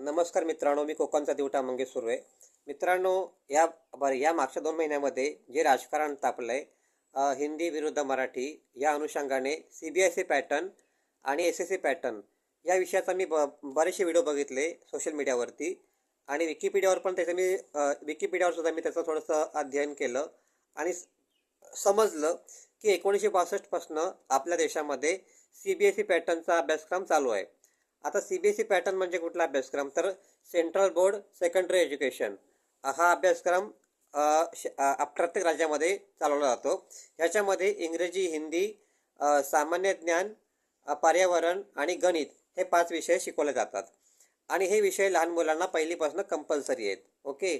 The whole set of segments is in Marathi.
नमस्कार मित्रांनो मी कोकणचा दिवटा मंगेश सुरू आहे मित्रांनो या बरं या मागच्या दोन महिन्यामध्ये जे राजकारण तापलं आहे हिंदी विरुद्ध मराठी या अनुषंगाने C B S C pattern आणि एस एस सी पॅटर्न या विषयाचा मी ब बरेचसे व्हिडिओ बघितले सोशल मीडियावरती आणि विकिपीडियावर पण त्याचं मी विकिपीडियावरसुद्धा विकिपीडियावर सुद्धा मी त्याचं थोडंसं अध्ययन केलं आणि समजलं की एकोणीसशे बासष्टपासनं आपल्या देशामध्ये सी बी एस सी पॅटर्नचा अभ्यासक्रम चालू आहे. आता C B S C pattern म्हणजे कुठला अभ्यासक्रम? तर सेंट्रल बोर्ड सेकंडरी एज्युकेशन हा अभ्यासक्रम श- प्रत्येक राज्यामध्ये चालवला जातो. याच्यामध्ये इंग्रजी हिंदी सामान्य ज्ञान पर्यावरण आणि गणित हे पाच विषय शिकवले जातात. आणि हे विषय लहान मुलांना पहिलीपासून कंपल्सरी आहेत. ओके?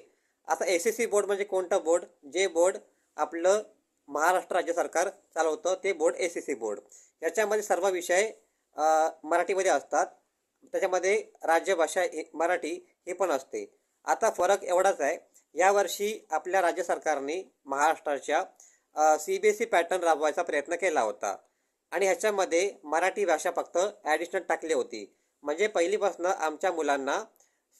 आता एस एस सी बोर्ड म्हणजे कोणतं बोर्ड जे बोर्ड आपलं महाराष्ट्र राज्य सरकार चालवतं ते board S S C board याच्यामध्ये सर्व विषय मराठीमध्ये असतात. त्याच्यामध्ये राज्यभाषा हे- मराठी हे पण असते. आता फरक एवढाच आहे यावर्षी आपल्या राज्य सरकारने महाराष्ट्राच्या C B S E pattern राबवायचा प्रयत्न केला होता. आणि ह्याच्यामध्ये मराठी भाषा फक्त ॲडिशनल टाकली होती. म्हणजे पहिलीपासून आमच्या मुलांना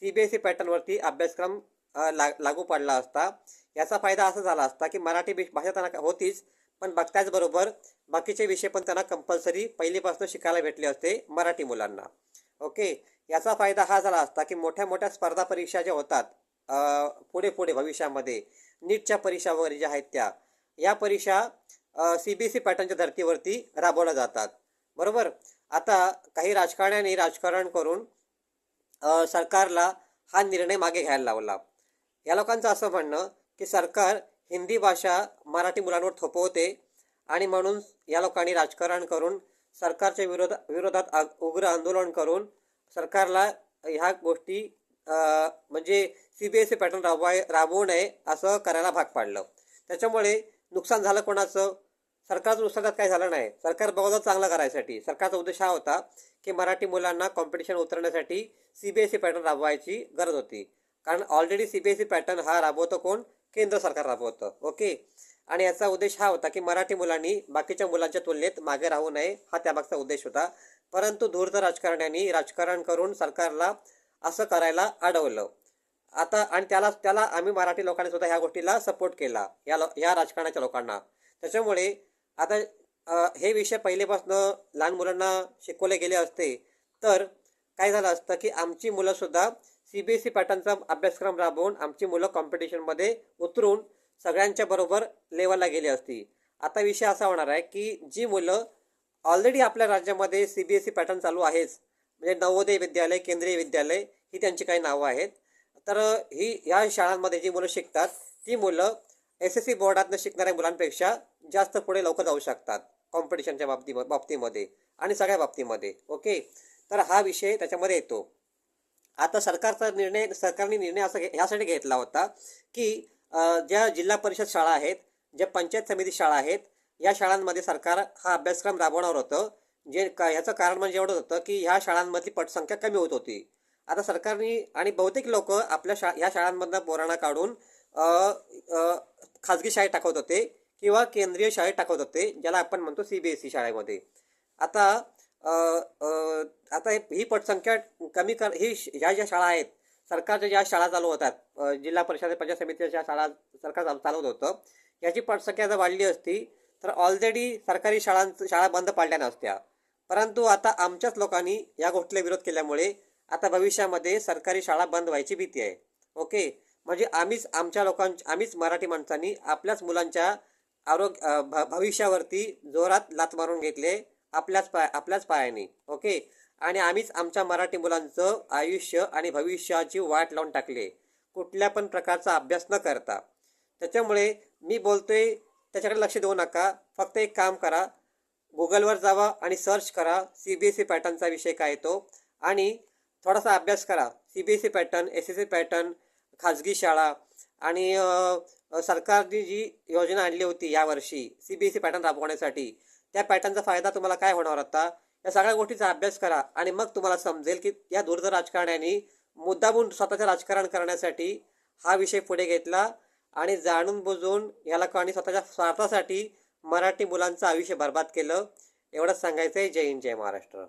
सी बी एस ई पॅटर्नवरती अभ्यासक्रम लाग ला लागू पडला असता. याचा फायदा असा झाला असता की मराठी भाषा त्यांना होतीच पण बघ त्याचबरोबर बाकीचे विषय पण त्यांना कंपल्सरी पहिलीपासून शिकायला भेटले असते मराठी मुलांना. ओके? याचा फायदा हा झाला असता की मोठ्या मोठ्या स्पर्धा परीक्षा ज्या होतात पुढे पुढे भविष्यामध्ये नीटच्या परीक्षा वगैरे ज्या आहेत त्या या परीक्षा सी बी एस सी पॅटर्नच्या धर्तीवरती राबवल्या जातात. बरोबर? आता काही राजकारण्यांनी राजकारण करून सरकारला हा निर्णय मागे घ्यायला लावला. या लोकांचं असं म्हणणं की सरकार हिंदी भाषा मराठी मुलांवर थोपवते आणि म्हणून या लोकांनी राजकारण करून सरकारच्या विरोध विरोधात उग्र आंदोलन करून सरकारला ह्या गोष्टी म्हणजे C B S C pattern राबवाय राबवू नये असं करायला भाग पाडलं. त्याच्यामुळे नुकसान झालं कोणाचं? सरकारचं नुकसानात काय झालं नाही. सरकार बघतो चांगलं करायसाठी. सरकारचा उद्देश हा होता की मराठी मुलांना कॉम्पिटिशन उतरण्यासाठी C B S C pattern राबवायची गरज होती. कारण already C B S C pattern हा राबवतो कोण? केंद्र सरकार राबवतं. ओके? आणि याचा उद्देश हा होता की मराठी मुलांनी बाकीच्या मुलांच्या तुलनेत मागे राहू नये हा त्यामागचा उद्देश होता. परंतु धूर्त राजकारण्यांनी राजकारण करून सरकारला असं करायला अडवलं. आता आणि त्याला त्याला आम्ही मराठी लोकांनी सुद्धा ह्या गोष्टीला सपोर्ट केला या लो ह्या राजकारणाच्या लोकांना. त्याच्यामुळे आता हे विषय पहिलेपासून लहान मुलांना शिकवले गेले असते तर काय झालं असतं की आमची मुलंसुद्धा सी बी एस सी पॅटर्नचा अभ्यासक्रम राबवून आमची मुलं कॉम्पिटिशनमध्ये उतरून सगळ्यांच्या बरोबर लेवलला गेली असती. आता विषय असा होणार आहे की जी मुलं ऑलरेडी आपल्या राज्यामध्ये C B S C pattern चालू आहेच. म्हणजे नवोदय विद्यालय केंद्रीय विद्यालय ही त्यांची काही नावं आहेत. तर ही ह्या शाळांमध्ये जी मुलं शिकतात ती मुलं एस एस सी बोर्डातनं शिकणाऱ्या मुलांपेक्षा जास्त पुढे लवकर जाऊ शकतात. कॉम्पिटिशनच्या बाबती बाबतीमध्ये आणि सगळ्या बाबतीमध्ये. ओके? तर हा विषय त्याच्यामध्ये येतो. आता सरकारचा निर्णय सरकारने निर्णय असा घे ह्यासाठी घेतला होता की ज्या जिल्हा परिषद शाळा आहेत ज्या पंचायत समिती शाळा आहेत या शाळांमध्ये सरकार हा अभ्यासक्रम राबवणार होतं. जे का ह्याचं कारण म्हणजे एवढंच होतं की ह्या शाळांमधली पटसंख्या कमी होत होती. आता सरकारने आणि बहुतेक लोक आपल्या शा ह्या शाळांमधनं बोराणा काढून खाजगी शाळेत टाकवत होते किंवा केंद्रीय शाळेत टाकवत होते ज्याला आपण म्हणतो सी बी एस सी शाळेमध्ये. आता आता ही पटसंख्या कमी कर ही श- ह्या ज्या शाळा आहेत सरकारच्या ज्या शाळा चालू होतात जिल्हा परिषद पंचायत समितीच्या ज्या शाळा सरकार चालू चालवत होतं याची पटसंख्या जर वाढली असती तर ऑलरेडी सरकारी शाळांच शाळा बंद पाडल्या नसत्या. परंतु आता आमच्याच लोकांनी या गोष्टीला विरोध केल्यामुळे आता भविष्यामध्ये सरकारी शाळा बंद व्हायची भीती आहे. ओके? म्हणजे आम्हीच आमच्या लोकां आम्हीच मराठी माणसांनी आपल्याच मुलांच्या आरोग्य भ- भविष्यावरती जोरात लात मारून घेतले. आपल्याच पाय आपल्याच पायाने ओके आणि आम्हीच आमच्या मराठी मुलांचं आयुष्य आणि भविष्याची वाट लावून टाकले. कुठल्या पण प्रकारचा अभ्यास न करता. त्याच्यामुळे मी बोलतोय त्याच्याकडे लक्ष देऊ नका. फक्त एक काम करा. गुगलवर जावा आणि सर्च करा सी बी एस सी पॅटर्नचा विषय काय आहे तो. आणि थोडासा अभ्यास करा. C B S C pattern S S C pattern खाजगी शाळा आणि सरकारने जी योजना आणली होती यावर्षी C B S C pattern राबवण्यासाठी त्या पॅटर्नचा फायदा तुम्हाला काय होणार आता? या सगळ्या गोष्टीचा अभ्यास करा आणि मग तुम्हाला समजेल की या दुर्ध राजकारण्यांनी मुद्दामून स्वतःचं राजकारण करण्यासाठी हा विषय पुढे घेतला आणि जाणून बुजून या लोकांनी स्वतःच्या स्वार्थासाठी मराठी मुलांचं आयुष्य बर्बाद केलं. एवढंच सांगायचं आहे जय हिंद जय महाराष्ट्र.